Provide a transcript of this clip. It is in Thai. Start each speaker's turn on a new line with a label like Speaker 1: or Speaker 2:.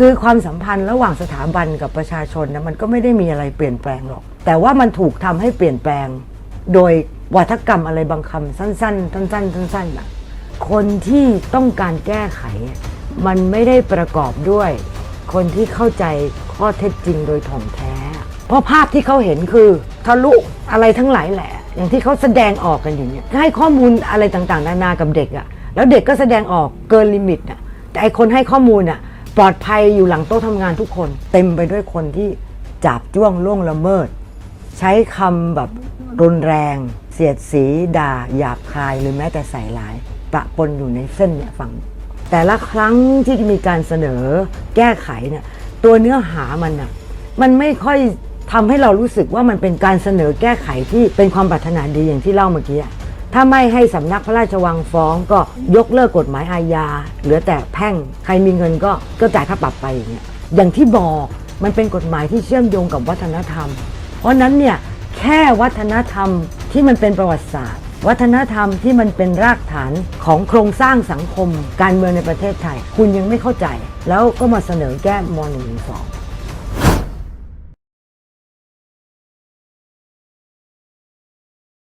Speaker 1: คือความสัมพันธ์ระหว่างสถาบันกับประชาชนนะมันก็ไม่ได้มีอะไรเปลี่ยนแปลงหรอก แต่ว่ามันถูกทำให้เปลี่ยนแปลง โดยวัฒกรรมอะไรบางคำสั้น ๆ สั้นๆสั้นๆแบบคนที่ต้องการแก้ไข มันไม่ได้ประกอบด้วย คนที่เข้าใจข้อเท็จจริงโดยถ่องแท้ เพราะภาพที่เขาเห็นคือทะลุอะไรทั้งหลายแหละ อย่างที่เขาแสดงออกกันอยู่เนี้ยให้ข้อมูลอะไรต่างๆ นานากับเด็กอะแล้วเด็กก็แสดงออกเกินลิมิตอะแต่ไอคนให้ข้อมูลอะ ปลอดภัยอยู่หลังโต๊ะทำงานทุกคน เต็มไปด้วยคนที่จับจ้วงล่วงละเมิด ใช้คำแบบรุนแรง เสียดสีด่าหยาบคายหรือแม้แต่ใส่ร้ายปะปนอยู่ในเส้นเนี่ยฝั่งแต่ละครั้งที่มีการเสนอแก้ไขเนี่ยตัวเนื้อหามันน่ะมันไม่ค่อยทำให้เรารู้สึกว่ามันเป็นการเสนอแก้ไขที่เป็นความปรารถนาดีอย่างที่เล่าเมื่อกี้อะ ถ้าไม่ให้สำนักพระราชวังฟ้องก็ยกเลิกกฎหมายอาญาเหลือแต่แพ่งใครมีเงินก็ก็จ่ายค่าปรับไปอย่างเงี้ยอย่างที่บอกมันเป็นกฎหมายที่เชื่อมโยงกับวัฒนธรรม เพราะนั้นเนี่ยแค่วัฒนธรรมที่มันเป็นประวัติศาสตร์ วัฒนธรรมที่มันเป็นรากฐานของโครงสร้างสังคม การเมืองในประเทศไทย คุณยังไม่เข้าใจ แล้วก็มาเสนอแก้ม .112